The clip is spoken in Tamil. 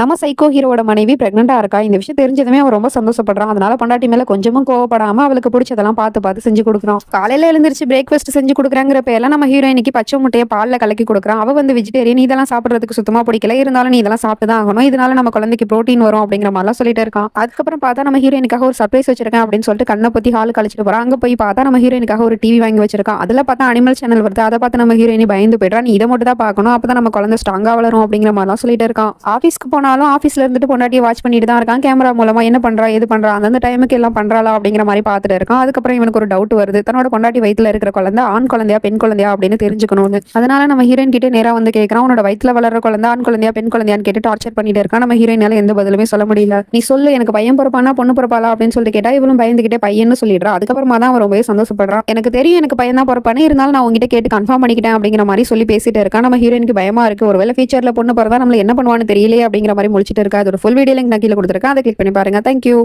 நம்ம சைக்கோ ஹீரோட மனைவி பிரெக்னெண்டா இருக்கா? இந்த விஷயம் தெரிஞ்சதுமே அவன் ரொம்ப சந்தோஷப்படுறான். அதனால பொண்டாட்டி மேலே கொஞ்சமும் கோவப்படாமல் அவளுக்கு பிடிச்சதெல்லாம் பார்த்து பார்த்து செஞ்சு கொடுக்குறான். காலையில் எழுந்திரிச்சு பிரேக்ஃபாஸ்ட் செஞ்சு கொடுக்குறாங்கிற எல்லாம் நம்ம ஹீரோயினிக்கு பச்சை முட்டையை பாலில் கலக்கி கொடுக்குறான். அவள் வந்து வெஜிடேரியன் இதெல்லாம் சாப்பிட்றதுக்கு சுத்தமாக பிடிக்கல. இருந்தாலும் நீ இதெல்லாம் சாப்பிட்டு தான் ஆகணும். இதனால நம்ம குழந்தைக்கு ப்ரோட்டீன் வரும் அப்படிங்கிற மாதிரிலாம் சொல்லிட்டு இருக்கான். அதுக்கப்புறம் பார்த்தா நம்ம ஹீரோயினுக்காக ஒரு சர்ப்ரைஸ் வச்சிருக்கேன் அப்படின்னு சொல்லிட்டு கண்ணை பற்றி ஹால் கழிச்சிட்டு போகிறான் அங்கே போய் பார்த்தா நம்ம ஹீரோயினுக்காக ஒரு டிவி வாங்கி வச்சிருக்கான். அதில் பார்த்தா அனிமல் சேனல் வருது. அதை பார்த்து நம்ம ஹீரோயினி பயந்து போயிடுறா நீ இதை மட்டும் தான் பார்க்கணும். அப்போ தான் நம்ம குழந்தை ஸ்ட்ராங்காக வளரும் அப்படிங்கிற மாதிரிலாம் சொல்லிட்டு இருக்கான். ஆஃபீஸ்க்கு போனாலும் ஆஃபீஸில் இருந்துட்டு பொண்டாட்டியை வாட்ச் பண்ணிட்டு தான் இருக்கான். கேமரா மூலமாக என்ன பண்ணுறா எது பண்ணுறா அந்தந்த டைமுக்கு எல்லாம் பண்ணுறாளா அப்படிங்கிற மாதிரி பார்த்துட்டு இருக்கான். அதுக்கப்புறம் இவனுக்கு ஒரு டவுட் வருது. தன்னோட பொண்டாட்டி வயிற்றுல இருக்கிற குழந்தை ஆண் குழந்தையா பெண் குழந்தையா அப்படின்னு தெரிஞ்சுக்கணும்னு. அதனால நம்ம ஹீரோயின் கிட்டே நேராக வந்து கேட்குறான் உன்னோட வயித்துல வளர்ற குழந்தை ஆண் குழந்தையா பெண் குழந்தையான்னு கேட்டு டார்ச்சர் பண்ணிட்டு இருக்கான். நம்ம ஹீரோயினால எந்த பதிலுமே சொல்ல முடியல. நீ சொல்லு எனக்கு பையன் பிறப்பானா பொண்ணு பிறப்பாளா அப்படின்னு சொல்லிட்டு கேட்டா இவளும் பயந்துகிட்டே பையன்னு சொல்லிடுறா. அதுக்கப்புறமா தான் அவன் ரொம்பவே சந்தோஷப்படுறான். எனக்கு தெரியும் எனக்கு பையன் தான் பிறப்பானே. இருந்தாலும் நான் உங்ககிட்ட கேட்டு கன்ஃபார்ம் பண்ணிக்கிட்டேன் அப்படிங்கிற மாதிரி சொல்லி பேசிட்டு இருக்கான். நம்ம ஹீரோயினுக்கு பயமா இருக்கு. ஒருவேளை ஃபியூச்சர்ல பொண்ணு பிறந்தா நம்மள என்ன பண்ணுவான்னு தெரியலையே அப்படிங்கிற மாதிரி முடிச்சிட்டு இருக்கா அதோட ஃபுல் வீடியோ லிங்க் நான் கீழே கொடுத்துருக்கேன். அதை கிளிக் பண்ணி பாருங்க. தேங்க்யூ